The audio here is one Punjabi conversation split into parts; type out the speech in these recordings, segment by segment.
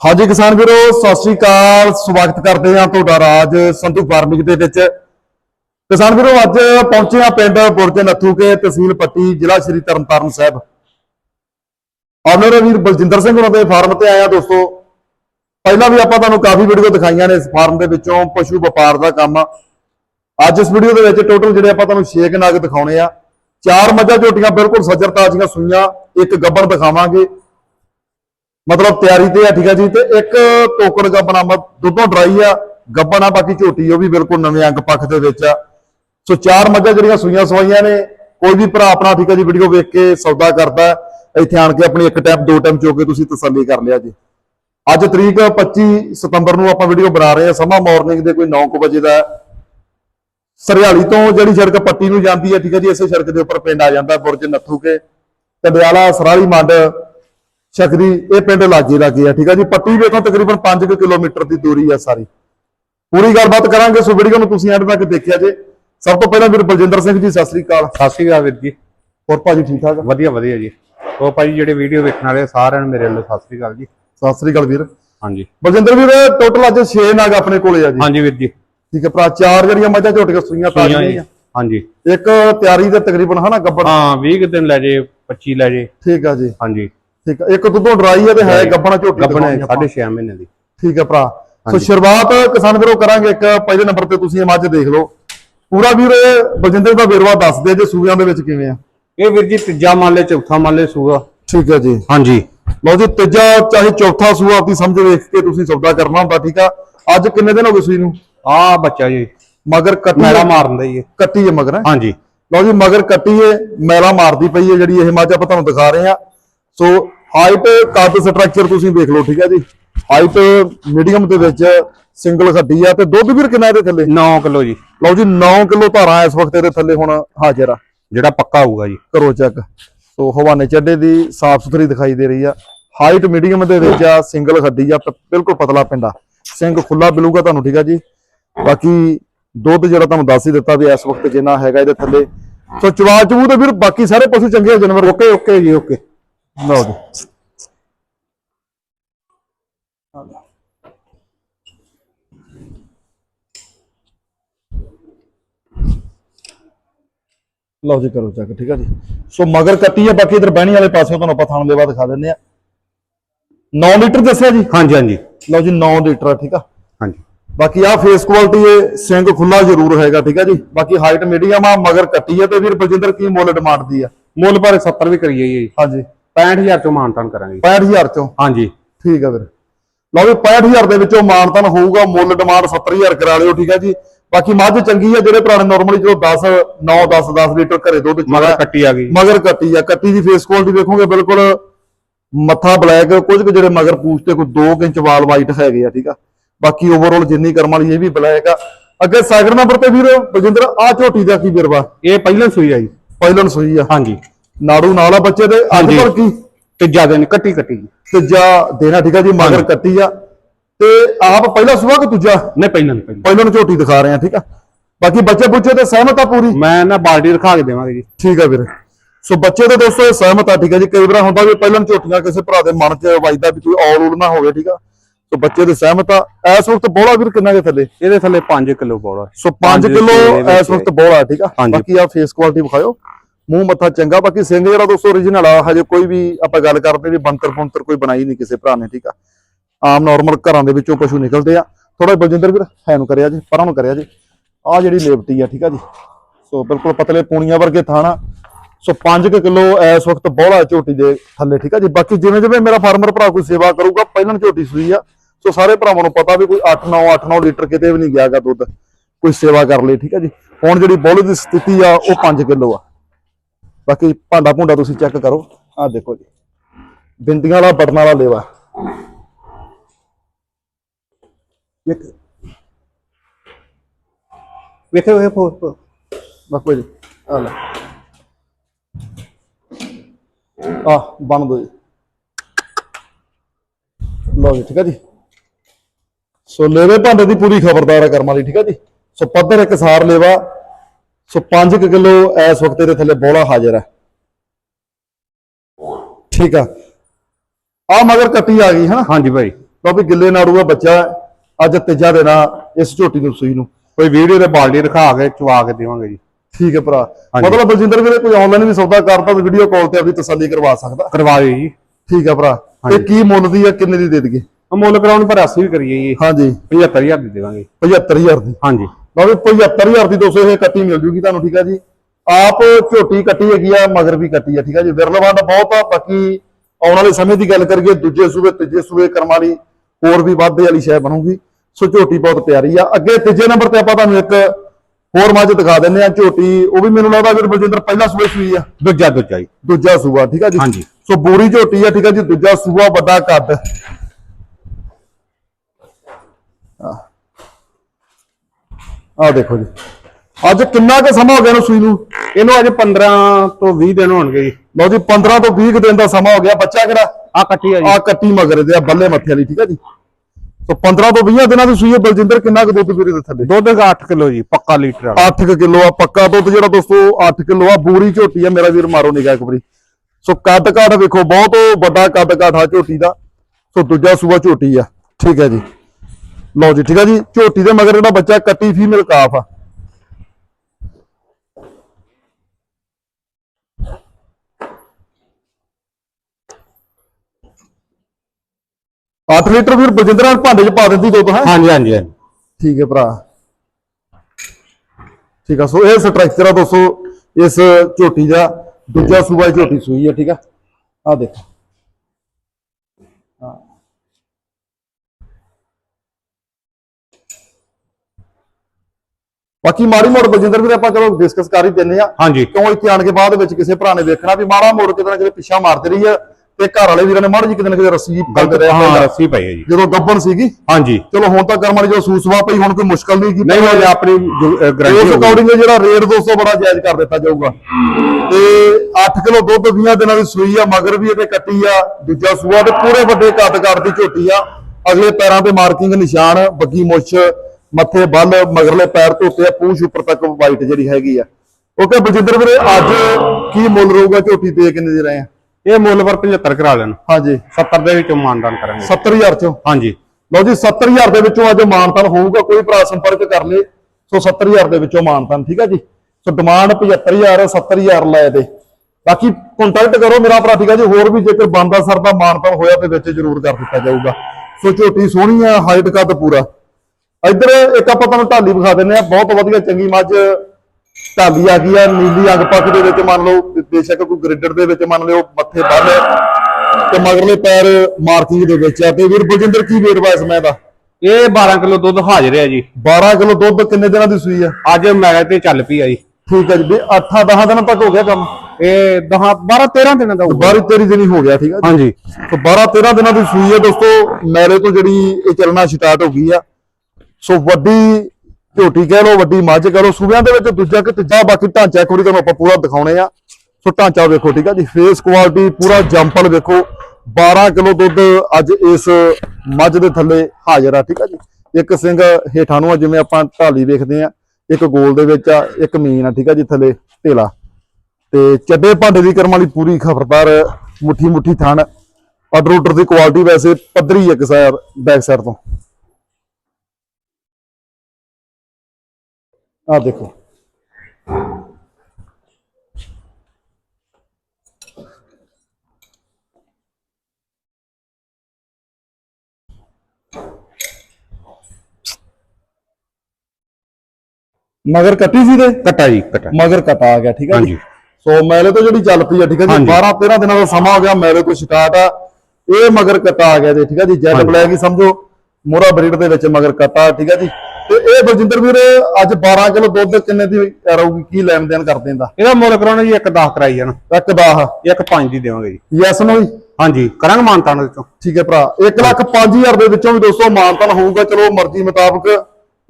ਹਾਂਜੀ ਕਿਸਾਨ ਵੀਰੋ, ਸਤਿ ਸ੍ਰੀ ਅਕਾਲ। ਸਵਾਗਤ ਕਰਦੇ ਹਾਂ ਤੁਹਾਡਾ ਰਾਜ ਸੰਧੂ ਫਾਰਮਿੰਗ ਦੇ ਵਿੱਚ। ਕਿਸਾਨ ਵੀਰੋ, ਅੱਜ ਪਹੁੰਚੇ ਹਾਂ ਪਿੰਡ ਬੁਰਜ ਨੱਥੂਕੇ ਤਹਿਸੀਲ ਪੱਟੀ, ਜ਼ਿਲ੍ਹਾ ਸ਼੍ਰੀ ਤਰਨਤਾਰਨ ਸਾਹਿਬ। ਆਨਰ ਵੀਰ ਬਲਜਿੰਦਰ ਸਿੰਘ ਉਹਨਾਂ ਦੇ ਫਾਰਮ ਤੇ ਆਇਆ ਦੋਸਤੋ। ਪਹਿਲਾਂ ਵੀ ਆਪਾਂ ਤੁਹਾਨੂੰ ਕਾਫੀ ਵੀਡੀਓ ਦਿਖਾਈਆਂ ਨੇ ਇਸ ਫਾਰਮ ਦੇ ਵਿੱਚੋਂ, ਪਸ਼ੂ ਵਪਾਰ ਦਾ ਕੰਮ। ਅੱਜ ਇਸ ਵੀਡੀਓ ਦੇ ਵਿੱਚ ਟੋਟਲ ਜਿਹੜੇ ਆਪਾਂ ਤੁਹਾਨੂੰ 6 ਨਗ ਦਿਖਾਉਣੇ ਆ। ਚਾਰ ਮੱਝਾਂ ਝੋਟੀਆਂ ਬਿਲਕੁਲ ਸੱਜਰ ਤਾਜ਼ੀਆਂ ਸੂਈਆਂ, ਇੱਕ ਗੱਬਰ ਦਿਖਾਵਾਂਗੇ। ਮਤਲਬ ਤਿਆਰੀ ਤੇ ਆ, ਠੀਕ ਆ ਜੀ, ਤੇ ਇੱਕ ਟੋਕੜ ਗੱਬਣਾ ਦੁੱਧੋਂ ਡਰਾਈ ਆ, ਗੱਬਣ ਆ ਬਾਕੀ ਝੋਟੀ ਉਹ ਵੀ ਬਿਲਕੁਲ ਨਵੇਂ ਅੰਗ ਪੱਖ ਦੇ ਵਿੱਚ ਆ। ਸੋ ਚਾਰ ਮੱਝਾਂ ਜਿਹੜੀਆਂ ਸੂਈਆਂ ਸਵਾਈਆਂ ਨੇ, ਕੋਈ ਵੀ ਭਰਾ ਆਪਣਾ, ਠੀਕ ਆ ਜੀ, ਵੀਡੀਓ ਵੇਖ ਕੇ ਸੌਦਾ ਕਰਦਾ ਇੱਥੇ ਆਣ ਕੇ ਆਪਣੀ ਇੱਕ ਟੈਪ, ਦੋ ਟਾਈਮ ਚੋ ਕੇ ਤੁਸੀਂ ਤਸੱਲੀ ਕਰ ਲਿਆ ਜੀ। ਅੱਜ ਤਰੀਕ 25 ਸਤੰਬਰ ਨੂੰ ਆਪਾਂ ਵੀਡੀਓ ਬਣਾ ਰਹੇ ਹਾਂ, ਸਮਾਂ ਮਾਰਨਿੰਗ ਦੇ ਕੋਈ 9:00 ਵਜੇ ਦਾ ਸਰਿਆਲੀ ਤੋਂ ਜਿਹੜੀ ਸੜਕ ਪੱਟੀ ਨੂੰ ਜਾਂਦੀ ਹੈ, ਠੀਕ ਹੈ ਜੀ, ਇਸੇ ਸੜਕ ਦੇ ਉੱਪਰ ਪਿੰਡ ਆ ਜਾਂਦਾ, ਬੁਰਜ ਨੱਥੂ ਕੇ। ਕੰਡਿਆਲਾ ਸਰਾਲੀ ਮੰਡ ਸ਼ਕਰੀ ਇਹ ਪਿੰਡ ਲਾਗੇ ਲਾਗੇ ਆ ਠੀਕ ਹੈ ਜੀ? ਪੱਟੀ ਵੇਖੋ ਤਕਰੀਬਨ 5 ਕਿਲੋਮੀਟਰ ਦੀ ਦੂਰੀ ਆ ਸਾਰੀ। ਪੂਰੀ ਗੱਲਬਾਤ ਕਰਾਂਗੇ ਸੋ ਵੀਡੀਓ ਨੂੰ ਤੁਸੀਂ ਐਂਡ ਤੱਕ ਦੇਖਿਆ ਜੇ। ਸਭ ਤੋਂ ਪਹਿਲਾਂ ਵੀਰ ਬਲਜਿੰਦਰ ਸਿੰਘ ਜੀ ਸਤਿ ਸ੍ਰੀ ਅਕਾਲ। ਸਤਿ ਸ਼੍ਰੀ ਅਕਾਲ ਵੀਰ ਜੀ। ਹੋਰ ਭਾਜੀ ਠੀਕ ਠਾਕ? ਵਧੀਆ ਵਧੀਆ ਜੀ। ਉਹ ਭਾਈ ਜਿਹੜੇ ਵੀਡੀਓ ਵੇਖਣ ਵਾਲੇ ਸਾਰਿਆਂ ਨੂੰ ਮੇਰੇ ਵੱਲੋਂ ਸਤਿ ਸ਼੍ਰੀ ਅਕਾਲ ਜੀ। ਸਤਿ ਸ੍ਰੀ ਅਕਾਲ ਵੀਰ। ਹਾਂਜੀ। ਬਲਜਿੰਦਰ ਵੀਰ ਟੋਟਲ ਅੱਜ 6 ਨਾਗ ਆਪਣੇ ਕੋਲੇ ਆ ਜੀ। ਹਾਂਜੀ ਵੀਰ ਜੀ। ਠੀਕ ਹੈ ਭਰਾ ਚਾਰ ਜਿਹੜੀਆਂ ਮੱਝਾਂ ਝੋਟੀਆਂ ਸੂਈਆਂ ਤਾਜ਼ੀਆਂ ਹੀ ਆ ਹਾਂਜੀ। ਇੱਕ ਤਿਆਰੀ ਦੇ ਤਕਰੀਬਨ ਹਨਾ ਗੱਬੜ? ਹਾਂ 20 ਕੁ ਦਿਨ ਲੈ ਜੇ 25 ਲੈ ਜੇ। ਠੀਕ ਆ ਜੀ। ਹਾਂਜੀ। ਠੀਕ ਆ। ਇੱਕ ਦੁੱਧੋਂ ਡਰਾਈ ਆ ਤੇ ਹੈ ਗੱਬਣਾ ਝੋਟੀ ਗੱਬਣੇ ਦਿਖਾਉਣੀ ਆਪਾਂ। 6.5 ਮਹੀਨੇ ਦੀ। ਠੀਕ ਹੈ ਭਰਾ। ਸੋ ਸ਼ੁਰੂਆਤ ਕਿਸਾਨ ਵੀਰੋ ਕਰਾਂਗੇ ਇੱਕ ਪਹਿਲੇ ਨੰਬਰ ਤੇ ਤੁਸੀਂ ਇਹ ਮੱਝ ਦੇਖ ਲਓ। ਪੂਰਾ ਵੀਰ ਇਹ ਬਲਜਿੰਦਰ ਦਾ ਵੇਰਵਾ ਦੱਸ ਦੇ ਜੇ ਸੂਬਿਆਂ ਦੇ ਵਿੱਚ ਕਿਵੇਂ ਆ। ਇਹ ਵੀਰ ਜੀ ਤੀਜਾ ਮੰਨ ਲੈ ਚੌਥਾ ਮੰਨ ਲੈ ਸੂਆ। ਠੀਕ ਹੈ ਜੀ। ਹਾਂਜੀ। ਲਓ ਜੀ ਤੀਜਾ ਚਾਹੇ ਚੌਥਾ ਸੂਆ ਆਪਣੀ ਸਮਝ ਵੇਖ ਕੇ ਤੁਸੀਂ ਸੌਦਾ ਕਰਨਾ ਹੁੰਦਾ ਠੀਕ ਆ। ਅੱਜ ਕਿੰਨੇ ਦਿਨ ਹੋ ਗਏ ਸੂਈ ਨੂੰ? ਆ ਬੱਚਾ ਜੀ। ਮਗਰ ਕੱਟੀ ਮੈਲਾ ਹੈ ਮਾਰਨ ਦਾ ਹੀ ਹੈ। ਕੱਟੀ ਹੈ ਮਗਰ ਹੈਂ? ਹਾਂਜੀ। ਲਓ ਜੀ ਮਗਰ ਕੱਟੀ ਹੈ ਮੈਲਾ ਮਾਰਦੀ ਪਈ ਹੈ ਜਿਹੜੀ ਇਹ ਮੱਝ ਆਪਾਂ ਤੁਹਾਨੂੰ ਦਿਖਾ ਰਹੇ ਆ। ਸੋ ਹਾਈਟ ਕੱਦ ਸਟਰਕਚਰ ਤੁਸੀਂ ਦੇਖ ਲਓ ਠੀਕ ਹੈ ਜੀ। ਹਾਈਟ ਮੀਡੀਅਮ ਦੇ ਵਿੱਚ ਸਿੰਗਲ ਖੱਡੀ ਆ ਤੇ ਦੁੱਧ ਵੀਰ ਕਿੰਨਾ ਇਹਦੇ ਥੱਲੇ? 9 ਕਿਲੋ ਜੀ। ਲਓ ਜੀ 9 ਕਿਲੋ ਧਾਰਾਂ ਇਸ ਵਕਤ ਇਹਦੇ ਥੱਲੇ ਹੁਣ ਹਾਜ਼ਰ ਆ। ਜਿਹੜਾ ਪੱਕਾ ਹੋਊਗਾ ਜੀ। ਕਰੋ ਚੈੱਕ। ਸੋ ਹਵਾਨੇ ਚੱਡੇ ਦੀ ਸਾਫ਼ ਸੁਥਰੀ ਦਿਖਾਈ ਦੇ ਰਹੀ ਆ। ਹਾਈਟ ਮੀਡੀਅਮ ਦੇ ਵਿੱਚ ਆ ਸਿੰਗਲ ਖੱਡੀ ਆ ਬਿਲਕੁਲ ਪਤਲਾ ਪਿੰਡਾ ਸਿੰਘ ਖੁੱਲਾ ਮਿਲੂਗਾ ਤੁਹਾਨੂੰ ਠੀਕ ਆ ਜੀ। ਬਾਕੀ ਦੁੱਧ ਜਿਹੜਾ ਤੁਹਾਨੂੰ ਦੱਸ ਹੀ ਦਿੱਤਾ ਵੀ ਇਸ ਵਕਤ ਜਿੰਨਾ ਹੈਗਾ ਇਹਦੇ ਥੱਲੇ। ਸੋ ਚਵਾ ਚਵੂ ਤੇ ਵੀਰ ਬਾਕੀ ਸਾਰੇ ਪਸ਼ੂ ਚੰਗੇ ਜਾਨਵਰ। ਓਕੇ ਓਕੇ ਜੀ ਓਕੇ। ਲਓ ਜੀ ਲਓ ਜੀ ਕਰੋ ਚੈੱਕ ਠੀਕ ਆ ਜੀ? ਸੋ ਮਗਰ ਕੱਟੀ ਆ ਬਾਕੀ ਇਧਰ ਬਹਿਣੀ ਵਾਲੇ ਪਾਸੇ ਤੁਹਾਨੂੰ ਆਪਾਂ ਥਾਣ ਦੇ ਬਾਅਦ ਦਿਖਾ ਦਿੰਦੇ ਆ। 9 ਲੀਟਰ ਦੱਸਿਆ ਜੀ? ਹਾਂਜੀ ਹਾਂਜੀ। ਲਓ ਜੀ 9 ਲੀਟਰ ਆ ਠੀਕ ਆ? ਹਾਂਜੀ। ਬਾਕੀ ਆ ਫੇਸ ਕੁਆਲਿਟੀ ਇਹ ਸਿੰਘ ਖੁੱਲਾ ਜ਼ਰੂਰ ਹੈਗਾ ਠੀਕ ਆ ਜੀ? ਬਾਕੀ ਹਾਈਟ ਮੀਡੀਅਮ ਆ ਮਗਰ ਕੱਟੀ ਆ ਤੇ ਵੀਰ ਬਲਜਿੰਦਰ ਕੀ ਮੁੱਲ ਡਿਮਾਂਡ ਦੀ ਆ? ਮੁੱਲ ਪਰ 70 ਵੀ ਕਰੀਏ ਜੀ। ਹਾਂਜੀ। 65000 ਚੋਂ ਮਾਨਤਾਨ ਕਰਾਂਗੇ। 65000 ਚੋਂ? ਹਾਂਜੀ। ਠੀਕ ਆ ਵੀਰ। ਲਓ ਵੀ 65000 ਦੇ ਵਿੱਚੋਂ ਮਾਨਤਨ ਹੋਊਗਾ ਮੁੱਲ ਡਿਮਾਂਡ 70000 ਕਰਾ ਲਿਓ ਠੀਕ ਆ ਜੀ। ਬਾਕੀ ਮੱਝ ਚੰਗੀ ਆ ਜਿਹੜੇ ਪੁਰਾਣੇ ਨਾਰਮਲੀ ਜਦੋਂ 10 9 10 10 ਲੀਟਰ ਘਰੇ ਦੁੱਧ ਮਗਰ ਕੱਟੀ ਆ ਗਈ। ਮਗਰ ਕੱਟੀ ਆ। ਕੱਟੀ ਦੀ ਫੇਸ ਕੁਆਲਿਟੀ ਵੇਖੋਗੇ ਬਿਲਕੁਲ ਮੱਥਾ ਬਲੈਕ ਕੁਝ ਕੁ ਜਿਹੜੇ ਮਗਰ ਪੂਛ ਤੇ ਕੋਈ 2 ਇੰਚ ਵਾਲ ਵਾਈਟ ਹੈਗੇ ਆ ਠੀਕ ਆ। ਬਾਕੀ ਓਵਰਆਲ ਜਿੰਨੀ ਕਰਮ ਵਾਲੀ ਇਹ ਵੀ ਬਲੈਕ ਆ। ਅੱਗੇ ਸੈਕਿੰਡ ਨੰਬਰ ਤੇ ਵੀਰ ਬਲਜਿੰਦਰ ਆ ਝੋਟੀ ਦਾ ਕੀ ਵਿਰਵਾ? ਇਹ ਪਹਿਲਾਂ ਸੂਈ ਆ ਜੀ ਪਹਿਲਨ ਸੂਈ ਆ। ਹਾਂਜੀ। ਨਾੜੂ ਨਾਲ ਆ ਬੱਚੇ ਦੇ ਅੱਜ ਹਾਂਜੀ। ਪਰ ਕੀ? ਤੀਜਾ ਦਿਨ ਕੱਟੀ ਕੱਟੀ। ਜੀ ਤੀਜਾ ਦੇਣਾ ਠੀਕ ਆ ਜੀ ਮਗਰ ਕੱਟੀ ਆ। ਤੇ ਆਪ ਪਹਿਲਾ ਕਿ ਦੂਜਾ? ਨਹੀਂ ਪਹਿਲਾਂ ਨੀ, ਪਹਿਲਾਂ। ਪਹਿਲਾਂ ਨੂੰ ਝੋਟੀ ਦਿਖਾ ਰਹੇ ਆ ਠੀਕ ਆ। ਬਾਕੀ ਬੱਚੇ ਬੁੱਚੇ ਤੇ ਸਹਿਮਤ ਆ ਪੂਰੀ? ਮੈਂ ਨਾ ਬਾਲਟੀ ਰਖਾ ਕੇ ਦੇਵਾਂਗੇ ਜੀ। ਠੀਕ ਆ ਵੀਰ। ਸੋ ਬੱਚੇ ਤੇ ਦੋਸਤੋ ਇਹ ਸਹਿਮਤ ਆ ਠੀਕ ਆ ਜੀ। ਕਈ ਵਾਰ ਹੁੰਦਾ ਵੀ ਪਹਿਲਾਂ ਝੋਟੀਆਂ ਕਿਸੇ ਭਰਾ ਦੇ ਮਨ 'ਚ ਵੱਜਦਾ ਵੀ ਕੋਈ ਔਲ ਉਲ ਨਾ ਹੋਵੇ ਠੀਕ ਆ। ਸੋ ਬੱਚੇ ਦੇ ਸਹਿਮਤ ਆ। ਇਸ ਵਕਤ ਬੋਲਾ ਵੀਰ ਕਿੰਨਾ ਦੇ ਥੱਲੇ? ਇਹਦੇ ਥੱਲੇ 5 ਕਿਲੋ ਬੋਲਾ ਸੋ 5 ਪੰਜ ਕਿਲੋ ਵਿੱਚ ਇਸ ਵਕਤ ਬੋਲਾ ਠੀਕ ਆ। ਹਾਂਜੀ। ਬਾਕੀ ਆ ਫੇਸ ਕੁਆਲਿਟੀ ਵਿਖਾਇਓ। ਮੂੰਹ ਮੱਥਾ ਚੰਗਾ। ਬਾਕੀ ਸਿੰਘ ਜਿਹੜਾ ਦੋਸਤੋ origignal ਆ, ਹਜੇ ਕੋਈ ਵੀ ਆਪਾਂ ਗੱਲ ਕਰਦੇ ਵੀ ਬੰਤਰ ਬੰਤਰ ਕੋਈ ਬਣਾਈ ਨਹੀਂ ਕਿਸੇ ਭਰਾ ਨੇ, ਠੀਕ ਆ? ਆਮ ਨਾਰਮਲ ਘਰਾਂ ਦੇ ਵਿੱਚੋਂ ਪਸ਼ੂ ਨਿਕਲਦੇ ਆ। ਥੋੜਾ ਬਲਜਿੰਦਰ ਵੀਰ ਹੈ ਨੂੰ ਕਰਿਆ ਜੀ, ਪਰਾਂ ਨੂੰ ਕਰਿਆ ਜੀ। ਆ ਜਿਹੜੀ ਲੇਵਟੀ ਆ, ਠੀਕ ਆ ਜੀ। ਸੋ ਬਿਲਕੁਲ ਪਤਲੇ ਪੂਣੀਆਂ ਵਰਗੇ ਥਾਣਾ ਸੋ 5 ਕਿਲੋ ਇਸ ਵਕਤ ਬੋਲਾ ਝੋਟੀ ਦੇ ਥੱਲੇ, ਠੀਕ ਆ ਜੀ। ਬਾਕੀ ਜਿਵੇਂ ਜਿਵੇਂ ਮੇਰਾ ਫਾਰਮਰ ਭਰਾ ਕੋਈ ਸੇਵਾ ਕਰੂਗਾ, ਪਹਿਲਾਂ ਝੋਟੀ ਸੂਈ ਆ। ਸੋ ਸਾਰੇ ਭਰਾਵਾਂ ਨੂੰ ਪਤਾ ਵੀ ਕੋਈ 8-9 8-9 ਲੀਟਰ ਕਿਤੇ ਵੀ ਨਹੀਂ ਗਿਆਗਾ ਦੁੱਧ। ਕੋਈ ਸੇਵਾ ਕਰ ਲਈ ਠੀਕ ਆ ਜੀ। ਹੁਣ ਜਿਹੜੀ ਬੋਲੇ ਦੀ ਸਥਿਤੀ ਆ, ਉਹ 5 ਕਿਲੋ ਆ। ਬਾਕੀ ਭਾਂਡਾ ਭੁੰਡਾ ਤੁਸੀਂ ਚੈੱਕ ਕਰੋ। ਆਹ ਦੇਖੋ ਜੀ। ਬਿੰਦੀਆਂ ਵਾਲਾ, ਬਟਨਾਂ ਵਾਲਾ ਲੇਵਾ। ਇੱਕ ਵੇਖੋ ਵੇਖੋ ਬਾਕੋ ਜੀ ਆ ਲੈ। ਆ ਬਣ ਦੋ ਜੀ। ਲਓ ਜੀ, ਠੀਕ ਹੈ ਜੀ। ਸੋ ਲੇਵੇ ਭਾਂਡੇ ਦੀ ਪੂਰੀ ਖਬਰਦਾਰ ਹੈ ਕਰਮ ਵਾਲੀ, ਠੀਕ ਹੈ ਜੀ। ਸੋ ਪੱਧਰ ਇੱਕ ਸਾਰ ਲੇਵਾ। ਸੋ 5 ਕਿਲੋ ਇਸ ਵਕਤ ਦੇ ਥੱਲੇ ਬੋਲਾ ਹਾਜ਼ਰ ਹੈ। ਠੀਕ ਆ। ਆ ਮਗਰ ਕੱਟੀ ਆ ਗਈ ਹਨਾ? ਹਾਂਜੀ ਭਾਈ। ਵੀ ਗਿੱਲੇ ਨਾੜੂ ਆ ਬੱਚਾ। ਅੱਜ ਤੀਜਾ ਦਿਨ ਆ ਇਸ ਝੋਟੀ ਨੂੰ ਸੂਈ ਨੂੰ। ਕੋਈ ਵੀਡੀਓ ਤੇ ਬਾਲਟੀ ਦਿਖਾ ਕੇ ਚਵਾ ਕੇ ਦੇਵਾਂਗੇ ਜੀ। ਠੀਕ ਹੈ ਭਰਾ। ਮਤਲਬ ਬਲਜਿੰਦਰ ਵੀਰੇ ਕੋਈ ਆਨਲਾਈਨ ਵੀ ਸੌਦਾ ਕਰਦਾ ਤਾਂ ਵੀਡੀਓ ਕਾਲ ਤੇ ਆਪਣੀ ਤਸੱਲੀ ਕਰਵਾ ਸਕਦਾ। ਕਰਵਾ ਦਿਓ ਜੀ। ਠੀਕ ਹੈ ਭਰਾ। ਤੇ। ਕੀ ਮੁੱਲ ਦੀ ਆ ਕਿੰਨੇ ਦੀ ਦੇ ਦਈਏ? ਮੁੱਲ ਕਰਾਉਣ ਪਰ ਅਸੀਂ ਵੀ ਕਰੀਏ ਜੀ। ਹਾਂਜੀ। 75000 ਦੀ ਦੇਵਾਂਗੇ। 75000 ਦੀ। ਹਾਂਜੀ। ਲਓ ਵੀ 75000 ਦੀ ਦੋਸਤੋ ਇਹ ਕੱਟੀ ਮਿਲ ਜੂਗੀ ਤੁਹਾਨੂੰ ਠੀਕ ਹੈ ਜੀ? ਆਪ ਝੋਟੀ ਕੱਟੀ ਹੈਗੀ ਆ ਮਗਰ ਵੀ ਕੱਟੀ ਆ ਠੀਕ ਹੈ ਜੀ? ਵਿਰਲਵੰਡ ਬਹੁਤ ਆ ਬਾਕੀ ਆਉਣ ਵਾਲੇ ਸਮੇਂ ਦੀ ਗੱਲ ਕਰੀਏ ਦੂਜੇ ਸੂਬੇ ਤੀਜੇ ਸੂਬੇ ਕਰਮ ਵਾਲੀ ਹੋਰ ਵੀ ਵਾਧੇ ਵਾਲੀ ਸ਼ੈ ਬਣੂਗੀ। ਸੋ ਝੋਟੀ ਬਹੁਤ ਪਿਆਰੀ ਆ। ਅੱਗੇ ਤੀਜੇ ਨੰਬਰ ਤੇ ਆਪਾਂ ਤੁਹਾਨੂੰ ਇੱਕ ਹੋਰ ਮੱਝ ਦਿਖਾ ਦਿੰਦੇ ਆ ਝੋਟੀ। ਉਹ ਵੀ ਮੈਨੂੰ ਲੱਗਦਾ ਵੀਰ ਬਲਜਿੰਦਰ ਪਹਿਲਾ ਸੂਬੇ ਸੂਈ ਆ। ਦੂਜਾ ਦੂਜਾ ਜੀ। ਦੂਜਾ ਸੂਬਾ ਠੀਕ ਆ ਜੀ? ਹਾਂਜੀ। ਸੋ ਬੂਰੀ ਝੋਟੀ ਆ ਠੀਕ ਆ ਜੀ? ਦੂਜਾ ਸੂਬਾ ਵੱਡਾ ਕੱਦ। ਆ ਦੇਖੋ ਜੀ। ਅੱਜ ਕਿੰਨਾ ਕੁ ਸਮਾਂ ਹੋ ਗਿਆ ਇਹਨੂੰ ਸੂਈ ਨੂੰ? ਇਹਨੂੰ ਅੱਜ 15 ਤੋਂ 20 ਦਿਨ ਹੋਣਗੇ ਜੀ। ਲਓ ਜੀ 15 ਤੋਂ 20 ਕੁ ਦਿਨ ਦਾ ਸਮਾਂ ਹੋ ਗਿਆ। ਬੱਚਾ ਕਿਹੜਾ? ਆ ਕੱਟੀ ਆ ਜੀ। ਆ ਕੱਟੀ ਮਗਰ ਦੇ ਆ ਬੱਲੇ ਮੱਥੇ ਵਾਲੀ ਠੀਕ ਆ ਜੀ। ਸੋ 15 ਤੋਂ 20 ਦਿਨਾਂ ਦੀ ਸੂਈ ਹੈ। ਬਲਜਿੰਦਰ ਕਿੰਨਾ ਕੁ ਦੁੱਧ ਵੀਰੇ ਦੇ ਥੱਲੇ ਦੁੱਧ ਦਾ 8 ਕਿਲੋ ਜੀ ਪੱਕਾ ਲੀਟਰ ਵਾਲਾ। 8 ਕਿਲੋ ਆ ਪੱਕਾ ਦੁੱਧ ਜਿਹੜਾ ਦੋਸਤੋ 8 ਕਿਲੋ ਆ। ਬੂਰੀ ਝੋਟੀ ਆ ਮੇਰਾ ਵੀਰ ਮਾਰੋ ਨਿਗਾਹ ਇੱਕ ਵਾਰੀ। ਸੋ ਕੱਦ ਕਾਠ ਵੇਖੋ ਬਹੁਤ ਵੱਡਾ ਕੱਦ ਕਾਠ ਆ ਝੋਟੀ ਦਾ। ਸੋ ਦੂਜਾ ਸੂਆ ਝੋਟੀ ਆ ਠੀਕ ਹੈ ਜੀ। ਲਓ ਜੀ ਠੀਕ ਆ ਜੀ? ਝੋਟੀ ਦੇ ਮਗਰ ਜਿਹੜਾ ਬੱਚਾ ਕੱਟੀ ਫੀਮੇਲ ਕਾਫ ਆ। ਅੱਠ ਲੀਟਰ ਵੀਰ ਬਲਜਿੰਦਰ ਨਾਲ ਭਾਂਡੇ 'ਚ ਪਾ ਦਿੰਦੀ ਦੁੱਧ ਹੈ? ਹਾਂਜੀ ਹਾਂਜੀ ਹਾਂਜੀ। ਠੀਕ ਹੈ ਭਰਾ। ਠੀਕ ਆ ਸੋ ਇਹ ਸਟਰਕਚਰ ਆ ਦੋਸਤੋ ਇਸ ਝੋਟੀ ਦਾ ਦੂਜਾ ਸੂਬਾ ਝੋਟੀ ਸੂਈ ਹੈ ਠੀਕ ਆ? ਆ ਦੇਖੋ। ਬਾਕੀ ਮਾੜੀ ਮੋੜ ਬਲਜਿੰਦਰ ਵੀਰ ਆਪਾਂ ਚਲੋ ਡਿਸਕਸ ਕਰ ਹੀ ਦਿੰਨੇ ਆ ਹਾਂਜੀ। ਕਿਉਂ ਇੱਥੇ ਆਣ ਕੇ ਬਾਅਦ ਵਿੱਚ ਕਿਸੇ ਭਰਾ ਨੇ ਵੇਖਣਾ ਵੀ ਮਾੜਾ ਮੋੜ ਕਿਤੇ ਨਾ ਕਿਤੇ ਪਿੱਛਾ ਮਾਰਦੇ ਰਹੀ ਆ ਤੇ ਘਰ ਵਾਲੇ ਵੀਰਾਂ ਨੇ ਮਾੜੀ ਜੀ ਕਿਤੇ ਨਾ ਕਿਤੇ ਰੱਸੀ ਬੰਦ ਰਿਹਾ ਹਾਂ। ਰੱਸੀ ਪਈ ਹੈ ਜੀ। ਜਦੋਂ ਗੱਬਣ ਸੀਗੀ। ਹਾਂਜੀ। ਚਲੋ ਹੁਣ ਤਾਂ ਕਰਮ ਵਾਲੀ ਜੋ ਸੂਸਵਾ ਪਈ ਹੁਣ ਕੋਈ ਮੁਸ਼ਕਲ ਨਹੀਂ ਕੀਤੀ। ਨਹੀਂ ਹੋ ਆਪਣੀ ਉਸ ਗਰੰਟੀ ਅਕੋਰਡਿੰਗ ਜਿਹੜਾ ਰੇਟ ਦੋਸਤੋ ਬੜਾ ਜਾਇਜ਼ ਕਰ ਦਿੱਤਾ ਜਾਊਗਾ। ਤੇ 8 ਕਿਲੋ ਦੁੱਧ 20 ਦਿਨਾਂ ਦੀ ਸੂਈ ਆ ਮਗਰ ਵੀ ਇਹਦੇ ਕੱਟੀ ਆ ਦੂਜਾ ਸੂਆ ਤੇ ਪੂਰੇ ਵੱਡੇ ਕੱਦ ਕੱਦ ਦੀ ਝੋਟੀ ਆ। ਅਗਲੇ ਪੈਰਾਂ ਤੇ ਮਾਰਕਿੰਗ ਨਿਸ਼ਾਨ ਬੱਗੀ ਮੁੱਛ ਮੱਥੇ ਬੱਲ ਮਗਰਲੇ ਪੈਰ ਧੋਤੇ ਆ ਪੂੰਛ ਉੱਪਰ ਤੱਕ ਵਾਈਟ ਜਿਹੜੀ ਹੈਗੀ ਆ। ਓਕੇ ਬਲਜਿੰਦਰ ਵੀਰੇ ਅੱਜ ਕੀ ਮੁੱਲ ਰਹੂਗਾ ਝੋਟੀ ਦੇ ਕਿੰਨੇ ਦੇ ਰਹੇ ਆ? ਇਹ ਮੁੱਲ ਪਰ 75 ਕਰਾ ਲੈਣ। ਹਾਂਜੀ। 70 ਦੇ ਵਿੱਚੋਂ ਮਾਨਦਾਨ ਕਰਾਂਗੇ। 70000 ਚੋਂ? ਹਾਂਜੀ। ਲਓ ਜੀ 70000 ਦੇ ਵਿੱਚੋਂ ਅੱਜ ਮਾਨਤਨ ਹੋਊਗਾ ਕੋਈ ਭਰਾ ਸੰਪਰਕ ਕਰ ਲੇ। ਸੋ 70000 ਦੇ ਵਿੱਚੋਂ ਮਾਨਤਨ ਠੀਕ ਹੈ ਜੀ? ਸੋ ਡਿਮਾਂਡ 75000 70000 ਲੈ ਦੇ। ਬਾਕੀ ਕੰਟੈਕਟ ਕਰੋ ਮੇਰਾ ਭਰਾ ਠੀਕ ਹੈ ਜੀ? ਹੋਰ ਵੀ ਜੇਕਰ ਬੰਦਾ ਸਰ ਦਾ ਮਾਨਤਨ ਹੋਇਆ ਤੇ ਵਿੱਚ ਜ਼ਰੂਰ ਕਰ ਦਿੱਤਾ ਜਾਊਗਾ। ਸੋ ਝੋਟੀ ਸੋਹਣੀ ਆ ਹਾਈਟ ਕੱਦ ਪੂਰਾ। ਇੱਧਰ ਇੱਕ ਆਪਾਂ ਤੁਹਾਨੂੰ ਢਾਲੀ ਵਿਖਾ ਦਿੰਦੇ ਆ ਬਹੁਤ ਵਧੀਆ ਚੰਗੀ ਮੱਝ ਢਾਲੀ ਆ ਗਈ ਆ ਨੀਲੀ ਅੰਗ ਪੱਖ ਦੇ ਵਿੱਚ ਮੰਨ ਲਓ ਬੇਸ਼ੱਕ ਕੋਈ ਗ੍ਰਿਡਰ ਦੇ ਵਿੱਚ ਮੰਨ ਲਿਓ ਮੱਥੇ ਬੱਲ ਤੇ ਮਗਰਲੇ ਪੈਰ ਮਾਰਕਿੰਗ ਦੇ ਵਿੱਚ ਆ। ਤੇ ਵੀਰ ਬਲਜਿੰਦਰ ਕੀ ਵੇਟ ਵਾਇਸ ਮੈਂ ਦਾ? ਇਹ 12 ਕਿਲੋ ਦੁੱਧ ਹਾਜ਼ਰ ਹੈ ਜੀ। 12 ਕਿਲੋ ਦੁੱਧ ਕਿੰਨੇ ਦਿਨਾਂ ਦੀ ਸੂਈ ਆ? ਅੱਜ ਮੈਂ ਤੇ ਚੱਲ ਪਈ ਆ ਜੀ। ਠੀਕ ਹੈ ਜੀ। ਵੀ 8-10 ਦਿਨਾਂ ਤੱਕ ਹੋ ਗਿਆ ਕੰਮ? ਇਹ 10 12 13 ਦਿਨਾਂ ਦਾ ਹੋਊਗਾ 12 13 ਦਿਨ ਹੀ ਹੋ ਗਿਆ ਠੀਕ ਹੈ ਹਾਂਜੀ। ਸੋ 12 13 ਦਿਨਾਂ ਦੀ ਸੂਈ ਹੈ ਦੋਸਤੋ। ਮੈਲੇ ਤੋਂ ਜਿਹੜੀ ਇਹ ਚੱਲਣਾ ਸਟਾਰਟ ਹੋ ਗਈ ਆ। ਸੋ ਵੱਡੀ ਝੋਟੀ ਕਹਿ ਲਓ, ਵੱਡੀ ਮੱਝ ਕਹਿ ਲਓ, ਸੂਬਿਆਂ ਦੇ ਵਿੱਚ ਦੂਜਾ ਕਿ ਤੀਜਾ, ਬਾਕੀ ਢਾਂਚਾ ਇੱਕ ਵਾਰੀ ਤੁਹਾਨੂੰ ਆਪਾਂ ਪੂਰਾ ਦਿਖਾਉਣੇ ਆ। ਸੋ ਢਾਂਚਾ ਵੇਖੋ, ਠੀਕ ਆ ਜੀ? ਫੇਸ ਕੁਆਲਿਟੀ ਪੂਰਾ ਜੰਪਲ ਵੇਖੋ। 12 ਕਿਲੋ ਦੁੱਧ ਅੱਜ ਇਸ ਮੱਝ ਦੇ ਥੱਲੇ ਹਾਜ਼ਰ ਆ, ਠੀਕ ਆ ਜੀ? ਇੱਕ ਸਿੰਘ ਹੇਠਾਂ ਨੂੰ ਆ, ਜਿਵੇਂ ਆਪਾਂ ਢਾਲੀ ਵੇਖਦੇ ਆ, ਇੱਕ ਗੋਲ ਦੇ ਵਿੱਚ ਆ, ਇੱਕ ਮੀਨ ਆ, ਠੀਕ ਆ ਜੀ, ਥੱਲੇ ਢੇਲਾ ਤੇ ਚੱਡੇ ਭਾਂਡੇ ਦੀ ਕਰਮ ਵਾਲੀ ਪੂਰੀ ਖਬਰਦਾਰ ਮੁੱਠੀ ਮੁੱਠੀ ਥਣ। ਆਰਡਰ ਦੀ ਕੁਆਲਿਟੀ ਵੈਸੇ ਪੱਧਰੀ ਇੱਕ ਸਾਈਡ ਬੈਕ ਸਾਈਡ ਤੋਂ। ਆ ਦੇਖੋ। ਮਗਰ ਕੱਟੀ ਸੀ ਦੇ ਕਟਾ ਜੀ ਕਟਾ ਮਗਰ ਕਟਾ ਆ ਗਿਆ ਠੀਕ ਹੈ ਜੀ? ਹਾਂਜੀ। ਸੋ ਮੈਲੇ ਤੋਂ ਜਿਹੜੀ ਚੱਲ ਪਈ ਆ ਠੀਕ ਹੈ ਜੀ? ਹਾਂਜੀ। 12 13 ਦਿਨਾਂ ਦਾ ਸਮਾਂ ਹੋ ਗਿਆ ਮੈਲੇ ਤੋਂ ਸਟਾਰਟ ਆ। ਇਹ ਮਗਰ ਕਟਾ ਆ ਗਿਆ ਜੀ ਠੀਕ ਹੈ ਜੀ? ਜੈਡ। ਬਲੈਕ ਹੀ ਸਮਝੋ। ਮੋਰਾ ਬਰੀਡ ਦੇ ਵਿੱਚ ਮਗਰ ਕਟਾ ਠੀਕ ਹੈ ਜੀ? ਤੇ ਇਹ ਬਲਜਿੰਦਰ ਵੀਰ ਅੱਜ 12 ਕਿਲੋ ਦੁੱਧ ਕਿੰਨੇ ਦੀ ਰਹੂਗੀ? ਕੀ ਲੈਣ ਦੇਣ ਕਰ ਦਿੰਦਾ? ਇਹਦਾ ਮੁੱਲ ਕਰਾਉਣਾ ਜੀ ਇੱਕ 10 ਕਰਾਈ ਜਾਣਾ। ਇੱਕ 10 ਇੱਕ 5 ਦੀ ਦੇਵਾਂਗੇ ਜੀ। ਯੈਸ ਨੋ ਜੀ? ਹਾਂਜੀ ਕਰਾਂਗੇ ਮਾਨਤਾਨ ਦੇ ਚੋਂ ਠੀਕ ਹੈ ਭਰਾ। 1 ਲੱਖ 5000 ਦੇ ਵਿੱਚੋਂ ਵੀ ਦੋਸਤੋ ਮਾਨਤਨ ਹੋਊਗਾ। ਚਲੋ ਮਰਜ਼ੀ ਮੁਤਾਬਕ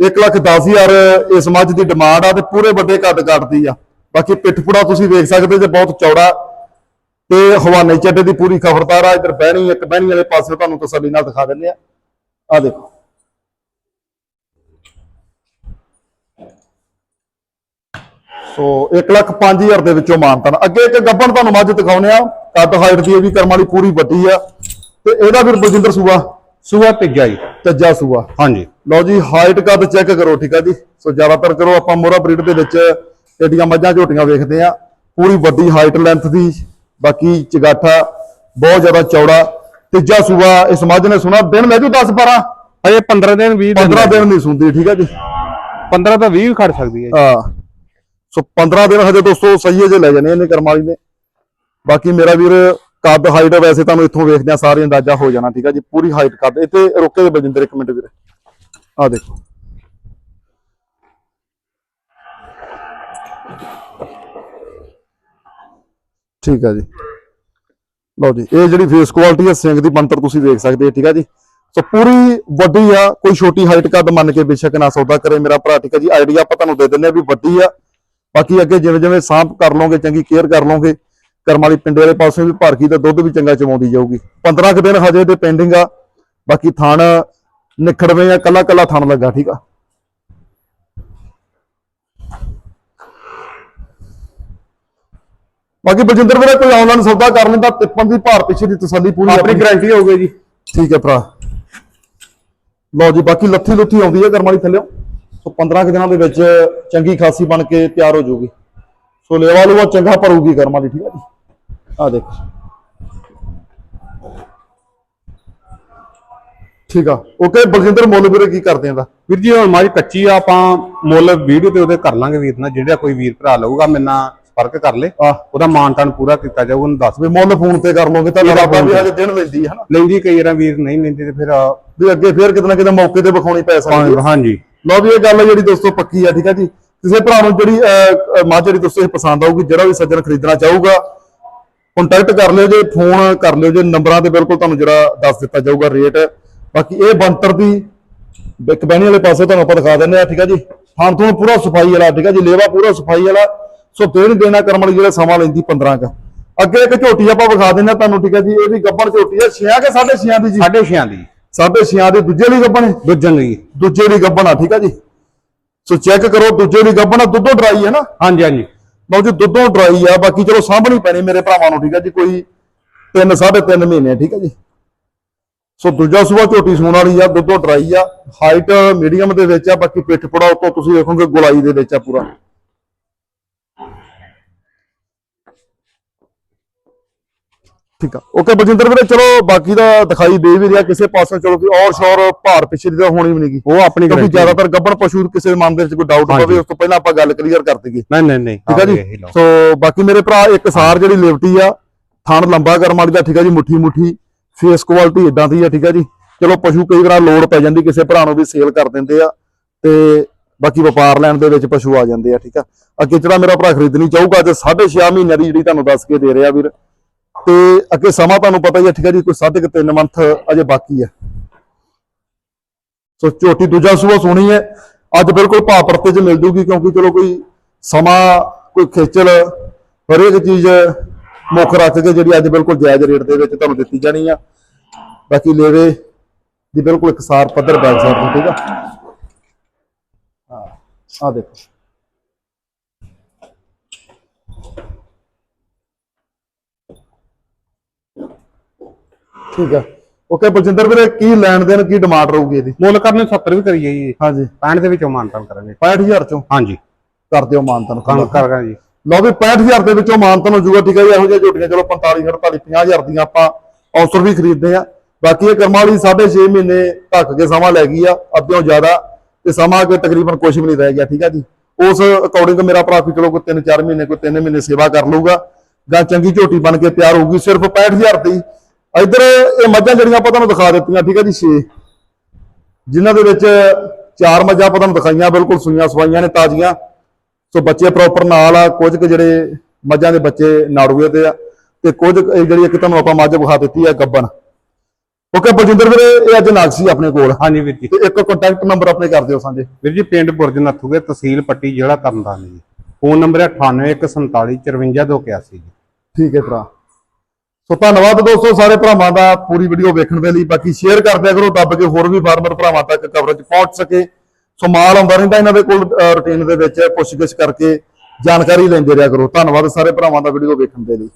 1 ਲੱਖ 10000 ਇਸ ਮੱਝ ਦੀ ਡਿਮਾਂਡ ਆ ਤੇ ਪੂਰੇ ਵੱਡੇ ਕੱਦ ਕੱਟਦੀ ਆ। ਬਾਕੀ ਪਿੱਠਪੁੜਾ ਤੁਸੀਂ ਵੇਖ ਸਕਦੇ ਜੇ ਬਹੁਤ ਚੌੜਾ। ਤੇ ਹਵਾਨੇ ਚੱਡੇ ਦੀ ਪੂਰੀ ਖਬਰਦਾਰ ਆ। ਇਧਰ ਬਹਿਣੀ ਇੱਕ ਬਹਿਣੀ ਵਾਲੇ ਪਾਸੇ ਤੁਹਾਨੂੰ ਤਸੱਲੀ ਨਾਲ ਦਿਖਾ ਦਿੰਦੇ ਆ। ਆ ਦੇਖੋ। ਸੋ 1 ਲੱਖ 5000 ਦੇ ਵਿੱਚੋਂ ਮਾਨਤਨ ਅੱਗੇ ਇੱਕ ਗੱਬਣ ਤੁਹਾਨੂੰ ਮੱਝ ਦਿਖਾਉਨੇ ਆ ਕੱਦ ਹਾਈਟ ਦੀ ਇਹ ਵੀ ਕਰਮ ਵਾਲੀ ਪੂਰੀ ਵੱਡੀ ਆ। ਤੇ ਇਹਦਾ ਫਿਰ ਬਲਜਿੰਦਰ ਸੂਆ ਸੂਆ ਤੀਜਾ ਜੀ ਤੀਜਾ ਸੂਆ। ਹਾਂਜੀ। ਲਓ ਜੀ ਹਾਈਟ ਕੱਦ ਚੈੱਕ ਕਰੋ ਠੀਕ ਆ ਜੀ? ਸੋ ਜ਼ਿਆਦਾਤਰ ਕਰੋ ਆਪਾਂ ਮੋਰਾ ਬਰੀਡ ਦੇ ਵਿੱਚ ਏਡੀਆਂ ਮੱਝਾਂ ਝੋਟੀਆਂ ਵੇਖਦੇ ਆ ਪੂਰੀ ਵੱਡੀ ਹਾਈਟ ਲੈਂਥ ਦੀ ਬਾਕੀ ਚਗਾਠਾ ਬਹੁਤ ਜ਼ਿਆਦਾ ਚੌੜਾ ਤੀਜਾ ਸੂਆ ਇਸ ਮੱਝ ਨੇ ਸੁਣਾ। ਦਿਨ ਲੈ ਜੂ 10 12 ਅਜੇ 15 ਦਿਨ 20 ਦਿਨ 15 ਦਿਨ ਨਹੀਂ ਸੁਣਦੀ ਠੀਕ ਆ ਜੀ? 15 ਤੋਂ 20 ਵੀ ਖੜ ਸਕਦੀ ਹੈ ਜੀ। ਸੋ 15 ਦਿਨ ਹਜੇ ਦੋਸਤੋ ਸਹੀ ਹੈ ਜੇ ਲੈ ਜਾਣੇ ਇਹਨੇ ਕਰਮ ਵਾਲੀ ਨੇ ਬਾਕੀ ਮੇਰਾ ਵੀਰ ਕੱਦ ਹਾਈਟ ਵੈਸੇ ਤੁਹਾਨੂੰ ਇੱਥੋਂ ਵੇਖਦੇ ਆ ਸਾਰੇ ਅੰਦਾਜ਼ਾ ਹੋ ਜਾਣਾ, ਠੀਕ ਆ ਜੀ? ਪੂਰੀ ਹਾਈਟ ਕੱਦ। ਇੱਥੇ ਰੁਕੇ ਦੇ ਬਜਿੰਦਰ ਇੱਕ ਮਿੰਟ ਵੀਰੇ। ਆ ਦੇਖੋ। ਠੀਕ ਆ ਜੀ। ਲਓ ਜੀ, ਇਹ ਜਿਹੜੀ ਫੇਸ ਕੁਆਲਿਟੀ ਹੈ ਸਿੰਗ ਦੀ ਬੰਤਰ ਤੁਸੀਂ ਵੇਖ ਸਕਦੇ ਹੋ, ਠੀਕ ਆ ਜੀ? ਸੋ ਪੂਰੀ ਵੱਡੀ ਆ, ਕੋਈ ਛੋਟੀ ਹਾਈਟ ਕੱਦ ਮੰਨ ਕੇ ਬੇਸ਼ੱਕ ਨਾ ਸੌਦਾ ਕਰੇ ਮੇਰਾ ਭਰਾ, ਠੀਕ ਆ ਜੀ? ਆਈਡੀਆ ਆਪਾਂ ਤੁਹਾਨੂੰ ਦੇ ਦਿੰਦੇ ਆ ਵੀ ਵੱਡੀ ਆ ਬਾਕੀ ਅੱਗੇ ਜਿਵੇਂ ਜਿਵੇਂ ਸਾਂਭ ਕਰ ਲਓਗੇ ਚੰਗੀ ਕੇਅਰ ਕਰ ਲਓਗੇ ਕਰਮ ਵਾਲੀ ਪਿੰਡੇ ਵਾਲੇ ਪਾਸੇ ਵੀ ਭਰਕੀ ਤੇ ਦੁੱਧ ਵੀ ਚੰਗਾ ਚਵਾਉਂਦੀ ਜਾਊਗੀ। 15 ਕੁ ਦਿਨ ਹਜੇ ਤੇ ਪੈਂਡਿੰਗ ਆ ਬਾਕੀ ਥਣ ਨਿਖੜਵੇਂ ਆ ਕੱਲਾ ਕੱਲਾ ਥਣ ਲੱਗਾ ਠੀਕ ਆ। ਬਾਕੀ ਬਲਜਿੰਦਰ ਵੀਰੇ ਕੋਈ ਆਨਲਾਈਨ ਸੌਦਾ ਕਰ ਲੈਂਦਾ ਤਿੱਪਣ ਦੀ ਭਾਰ ਪਿੱਛੇ ਦੀ ਤਸੱਲੀ ਪੂਰੀ ਆਪਣੀ ਗਾਰੰਟੀ ਹੋਊਗੀ ਜੀ। ਠੀਕ ਹੈ ਭਰਾ। ਲਓ ਜੀ ਬਾਕੀ ਲੱਥੀ ਲੁੱਥੀ ਆਉਂਦੀ ਹੈ ਕਰਮ ਵਾਲੀ ਥੱਲਿਓ। ਸੋ 15 ਕੁ ਦਿਨਾਂ ਦੇ ਵਿੱਚ ਚੰਗੀ ਖਾਸੀ ਬਣ ਕੇ ਤਿਆਰ ਹੋ ਜਾਊਗੀ। ਸੋ ਲੇਵਾ ਲੂਆ ਚੰਗਾ ਭਰੂਗੀ ਕਰਮ ਵਾਲੀ ਠੀਕ ਹੈ ਜੀ? ਆ ਦੇਖੋ। ਠੀਕ ਆ। ਓਕੇ ਬਲਜਿੰਦਰ ਮੁੱਲ ਵੀਰੇ ਕੀ ਕਰਦੇ ਆਂ? ਦਾ ਵੀਰ ਜੀ ਹੁਣ ਮਾਰੀ ਕੱਚੀ ਆ ਆਪਾਂ ਮੁੱਲ ਵੀਡੀਓ ਤੇ ਉਹਦੇ ਕਰ ਲਾਂਗੇ ਵੀਰ ਨਾਲ ਜਿਹੜਾ ਕੋਈ ਵੀਰ ਭਰਾ ਲਊਗਾ ਮੇਰੇ ਨਾਲ ਸੰਪਰਕ ਕਰ ਲੇ। ਉਹਦਾ ਮਾਨਤਾਨ ਪੂਰਾ ਕੀਤਾ ਜਾਊਗਾ ਉਹਨੂੰ ਦੱਸ ਵੀ ਮੁੱਲ ਫੋਨ ਤੇ ਕਰ ਲਓਗੇ ਤਾਂ ਆਪਾਂ ਵੀ ਹਜੇ ਦਿਨ ਲੈਂਦੀ ਹੈ ਹਨਾ? ਲੈਂਦੀ ਕਈ ਵਾਰ ਵੀਰ ਨਹੀਂ ਲੈਂਦੀ ਤੇ ਫਿਰ ਵੀ ਅੱਗੇ ਫੇਰ ਕਿਤੇ ਨਾ ਕਿਤੇ ਮੌਕੇ ਤੇ ਵਿਖਾਉਣੀ ਪੈ ਸਕਦੀ ਹੈ ਹਾਂਜੀ। ਲਓ ਵੀ ਇਹ ਗੱਲ ਹੈ ਜਿਹੜੀ ਦੋਸਤੋ ਪੱਕੀ ਆ ਠੀਕ ਹੈ ਜੀ। ਕਿਸੇ ਭਰਾ ਨੂੰ ਜਿਹੜੀ ਅਹ, ਜਿਹੜੀ ਦੋਸਤੋ ਇਹ ਪਸੰਦ ਆਊਗੀ ਜਿਹੜਾ ਵੀ ਸੱਜਣ ਖਰੀਦਣਾ ਚਾਹੂਗਾ ਕੰਟੈਕਟ ਕਰ ਲਿਓ ਜੇ ਫੋਨ ਕਰ ਲਿਓ ਜੇ ਨੰਬਰਾਂ ਤੇ ਬਿਲਕੁਲ ਤੁਹਾਨੂੰ ਜਿਹੜਾ ਦੱਸ ਦਿੱਤਾ ਜਾਊਗਾ ਰੇਟ ਬਾਕੀ ਇਹ ਬੰਤਰ ਦੀ ਬਿਕ ਬਹਿਣੀ ਵਾਲੇ ਪਾਸੇ ਤੁਹਾਨੂੰ ਆਪਾਂ ਦਿਖਾ ਦਿੰਦੇ ਆ ਠੀਕ ਹੈ ਜੀ। ਹਾਂ ਤੋਂ ਪੂਰਾ ਸਫ਼ਾਈ ਵਾਲਾ ਠੀਕ ਹੈ ਜੀ ਲੇਵਾ ਪੂਰਾ ਸਫ਼ਾਈ ਵਾਲਾ। ਸੋ ਦੇਣ ਦੇਣਾ ਕਰਮ ਵਾਲੀ ਜਿਹੜਾ ਸਮਾਂ ਲੈਂਦੀ 15 ਕ। ਅੱਗੇ ਇੱਕ ਝੋਟੀ ਆਪਾਂ ਵਿਖਾ ਦਿੰਦੇ ਆ ਤੁਹਾਨੂੰ ਠੀਕ ਹੈ ਜੀ ਇਹ ਵੀ ਗੱਬਣ ਝੋਟੀ ਹੈ 6 ਕੇ 6.5 ਦੀ ਜੀ। ਸਾਢੇ ਛਿਆਂ ਦੀ। ਸਾਢੇ 6 ਦੀ ਦੂਜੇ ਲਈ ਗੱਬਣ ਹੈ। ਦੀ ਦੂਜੇ ਦੀ ਗੱਬਣ ਆ ਠੀਕ ਆ ਜੀ? ਸੋ ਚੈੱਕ ਕਰੋ ਦੂਜੇ ਦੀ ਗੱਬਣ ਆ ਦੁੱਧੋਂ ਡਰਾਈ ਹੈ ਨਾ? ਹਾਂਜੀ ਹਾਂਜੀ। ਲਓ ਜੀ ਦੁੱਧੋਂ ਡਰਾਈ ਆ ਬਾਕੀ ਚਲੋ ਸਾਂਭਣੀ ਪੈਣੀ ਮੇਰੇ ਭਰਾਵਾਂ ਨੂੰ ਠੀਕ ਆ ਜੀ? ਕੋਈ 3 3.5 ਮਹੀਨੇ ਠੀਕ ਆ ਜੀ? ਸੋ ਦੂਜਾ ਸੂਆ ਝੋਟੀ ਸੂਣ ਵਾਲੀ ਆ ਦੁੱਧੋਂ ਡਰਾਈ ਆ। ਹਾਈਟ ਮੀਡੀਅਮ ਦੇ ਵਿੱਚ ਆ ਬਾਕੀ ਪਿੱਠ ਪੜਾ ਉੱਤੋਂ ਤੁਸੀਂ ਦੇਖੋਗੇ ਗੁਲਾਈ ਦੇ ਵਿੱਚ ਆ ਪੂਰਾ। ਠੀਕ ਆ। ਓਕੇ ਬਜਿੰਦਰ ਵੀਰੇ ਚਲੋ ਬਾਕੀ ਦਾ ਦਿਖਾਈ ਦੇ ਵੀ ਰਿਹਾ ਕਿਸੇ ਪਾਸੋਂ ਚਲੋ ਕੋਈ ਔਰ ਸ਼ੌਰ ਭਾਰ ਪਿੱਛੇ ਦੀ ਤਾਂ ਹੋਣੀ ਵੀ ਨਹੀਂਗੀ ਉਹ ਆਪਣੀ ਕਿਉਂਕਿ ਜ਼ਿਆਦਾਤਰ ਗੱਬੜ ਪਸ਼ੂ ਕਿਸੇ ਦੇ ਵਿੱਚ ਕੋਈ ਡਾਊਟ। ਪਵੇ ਉਸ ਤੋਂ ਪਹਿਲਾਂ ਆਪਾਂ ਗੱਲ ਕਲੀਅਰ ਕਰ ਦਈਏ। ਨਹੀਂ ਨਹੀਂ ਨਹੀਂ ਠੀਕ ਆ ਜੀ। ਸੋ ਬਾਕੀ ਮੇਰੇ ਭਰਾ ਇੱਕ ਸਾਰ ਜਿਹੜੀ ਲਿਵਟੀ ਆ ਥਣ ਲੰਬਾ ਕਰਮ ਵਾਲੀ ਦਾ ਠੀਕ ਆ ਜੀ ਮੁੱਠੀ ਮੁੱਠੀ ਫੇਸ ਕੁਆਲਿਟੀ ਇਦਾਂ ਦੀ ਆ ਠੀਕ ਆ ਜੀ। ਚਲੋ ਪਸ਼ੂ ਕਈ ਵਾਰ ਲੋੜ ਪੈ ਜਾਂਦੀ ਕਿਸੇ ਭਰਾ ਨੂੰ ਵੀ ਸੇਲ ਕਰ ਦਿੰਦੇ ਆ ਤੇ ਬਾਕੀ ਵਪਾਰ ਲੈਣ ਦੇ ਵਿੱਚ ਪਸ਼ੂ ਆ ਜਾਂਦੇ ਆ ਠੀਕ ਆ। ਅੱਗੇ ਜਿਹੜਾ ਮੇਰਾ ਭਰਾ ਖਰੀਦਣੀ ਚਾਹੂਗਾ ਅੱਜ 6.5 ਮਹੀਨਿਆਂ ਦੀ ਜਿਹੜੀ ਤੁਹਾਨੂੰ ਦੱਸ ਕੇ ਦੇ ਰਿਹਾ ਵੀਰ ਤੇ ਅੱਗੇ ਸਮਾਂ ਤੁਹਾਨੂੰ ਪਤਾ ਹੀ ਹੈ, ਠੀਕ ਹੈ ਜੀ, ਕੋਈ ਸਾਢੇ ਕੁ ਤਿੰਨ ਮੰਥ ਅਜੇ ਬਾਕੀ ਆ ਸੋ ਝੋਟੀ ਦੂਜਾ ਸੂਆ ਸੋਹਣੀ ਹੈ। ਅੱਜ ਬਿਲਕੁਲ ਭਾਅ ਪਰਤੇ 'ਚ ਮਿਲ ਜੂਗੀ, ਕਿਉਂਕਿ ਚਲੋ ਕੋਈ ਸਮਾਂ, ਕੋਈ ਖੇਚਲ, ਹਰੇਕ ਚੀਜ਼ ਮੁੱਖ ਰੱਖ ਕੇ ਜਿਹੜੀ ਅੱਜ ਬਿਲਕੁਲ ਜਾਇਜ਼ ਰੇਟ ਦੇ ਵਿੱਚ ਤੁਹਾਨੂੰ ਦਿੱਤੀ ਜਾਣੀ ਆ। ਬਾਕੀ ਲੇਵੇ ਦੀ ਬਿਲਕੁਲ ਇਕਸਾਰ ਪੱਧਰ ਬੈਕ ਸਾਈਡ ਤੋਂ ਠੀਕ ਆ। ਆ ਦੇਖੋ। ਠੀਕ ਆ। ਓਕੇ ਬਲਜਿੰਦਰ ਵੀਰੇ ਕੀ ਲੈਣ ਦੇਣ ਕੀ ਡਿਮਾਂਡ ਰਹੂਗੀ ਇਹਦੀ? ਮੁੱਲ ਕਰਨੇ 70 ਵੀ ਕਰੀਏ ਜੀ ਹਾਂਜੀ। 65 ਦੇ ਵਿੱਚੋਂ ਮਾਨਤਾਨ ਕਰਾਂਗੇ। 65000 ਚੋਂ? ਹਾਂਜੀ। ਕਰ ਦਿਓ ਮਾਨਤਨ ਕੰਮ ਕਰਾਂਗੇ ਜੀ। ਲਓ ਵੀ 65000 ਦੇ ਵਿੱਚੋਂ ਮਾਨਤਨ ਹੋ ਜਾਊਗਾ ਠੀਕ ਹੈ ਜੀ। ਇਹੋ ਜਿਹੀਆਂ ਝੋਟੀਆਂ ਚਲੋ 45 48 50000 ਦੀਆਂ ਆਪਾਂ ਔਸਰ ਵੀ ਖਰੀਦਦੇ ਆ ਬਾਕੀ ਇਹ ਕਰਮਾਂ ਵਾਲੀ 6.5 ਮਹੀਨੇ ਧੱਕ ਕੇ ਸਮਾਂ ਲੈ ਗਈ ਆ ਅੱਧਿਓਂ ਜ਼ਿਆਦਾ ਤੇ ਸਮਾਂ ਅੱਗੇ ਤਕਰੀਬਨ ਕੁਝ ਵੀ ਨਹੀਂ ਰਹਿ ਗਿਆ ਠੀਕ ਆ ਜੀ। ਉਸ ਅਕੋਰਡਿੰਗ ਮੇਰਾ ਭਰਾ ਕੋਈ ਚਲੋ ਕੋਈ 3-4 ਮਹੀਨੇ ਕੋਈ 3 ਮਹੀਨੇ ਸੇਵਾ ਕਰ ਲਊਗਾ ਗਾਂ ਚੰਗੀ ਝੋਟੀ ਬਣ ਕੇ ਤਿਆਰ ਹੋਊਗੀ ਸਿਰਫ 65000 ਦੀ ਇੱਧਰ ਇਹ ਮੱਝਾਂ ਜਿਹੜੀਆਂ ਆਪਾਂ ਤੁਹਾਨੂੰ ਦਿਖਾ ਦਿੱਤੀਆਂ ਠੀਕ ਆ ਜੀ 6 ਜਿਨ੍ਹਾਂ ਦੇ ਵਿੱਚ ਚਾਰ ਮੱਝਾਂ ਆਪਾਂ ਤੁਹਾਨੂੰ ਦਿਖਾਈਆਂ ਬਿਲਕੁਲ ਸੂਈਆਂ ਸਵਾਈਆਂ ਨੇ ਤਾਜ਼ੀਆਂ। ਸੋ ਬੱਚੇ ਪ੍ਰੋਪਰ ਨਾਲ ਆ ਕੁਝ ਕੁ ਜਿਹੜੇ ਮੱਝਾਂ ਦੇ ਬੱਚੇ ਨਾੜੂਏ ਤੇ ਆ ਤੇ ਕੁਝ ਜਿਹੜੀ ਇੱਕ ਤੁਹਾਨੂੰ ਆਪਾਂ ਮੱਝ ਵਿਖਾ ਦਿੱਤੀ ਆ ਗੱਬਨ ਓਕੇ ਬਲਜਿੰਦਰ ਵੀਰੇ ਇਹ ਅੱਜ ਨਾਗਸੀ ਆਪਣੇ ਕੋਲ। ਹਾਂਜੀ ਵੀਰ ਜੀ। ਤੇ ਇੱਕ ਕੰਟੈਕਟ ਨੰਬਰ ਆਪਣੇ ਕਰ ਦਿਓ ਸਾਂਝੇ। ਵੀਰ ਜੀ ਪਿੰਡ ਬੁਰਜ ਨੱਥੂਗੇ ਤਹਿਸੀਲ ਪੱਟੀ ਜ਼ਿਲ੍ਹਾ ਤਰਨਤਾਰਨ ਜੀ। ਫੋਨ ਨੰਬਰ ਹੈ 9814454281 ਜੀ। ਠੀਕ ਹੈ ਭਰਾ। ਸੋ ਧੰਨਵਾਦ ਦੋਸਤੋ, ਸਾਰੇ ਭਰਾਵਾਂ ਦਾ ਪੂਰੀ ਵੀਡੀਓ ਵੇਖਣ ਦੇ ਲਈ। ਬਾਕੀ ਸ਼ੇਅਰ ਕਰਦੇ ਦਿਆ ਕਰੋ, ਦੱਬ ਕੇ ਹੋਰ ਵੀ ਫਾਰਮਰ ਭਰਾਵਾਂ ਤੱਕ ਕਵਰੇਜ ਪਹੁੰਚ ਸਕੇ। ਸੋ ਮਾਲ ਆਉਂਦਾ ਰਹਿੰਦਾ ਇਹਨਾਂ ਦੇ ਕੋਲ ਰੁਟੀਨ ਦੇ ਵਿੱਚ, ਪੁੱਛਗਿੱਛ ਕਰਕੇ ਜਾਣਕਾਰੀ ਲੈਂਦੇ ਰਿਹਾ ਕਰੋ। ਧੰਨਵਾਦ ਸਾਰੇ ਭਰਾਵਾਂ ਦਾ ਵੀਡੀਓ ਵੇਖਣ ਦੇ ਲਈ।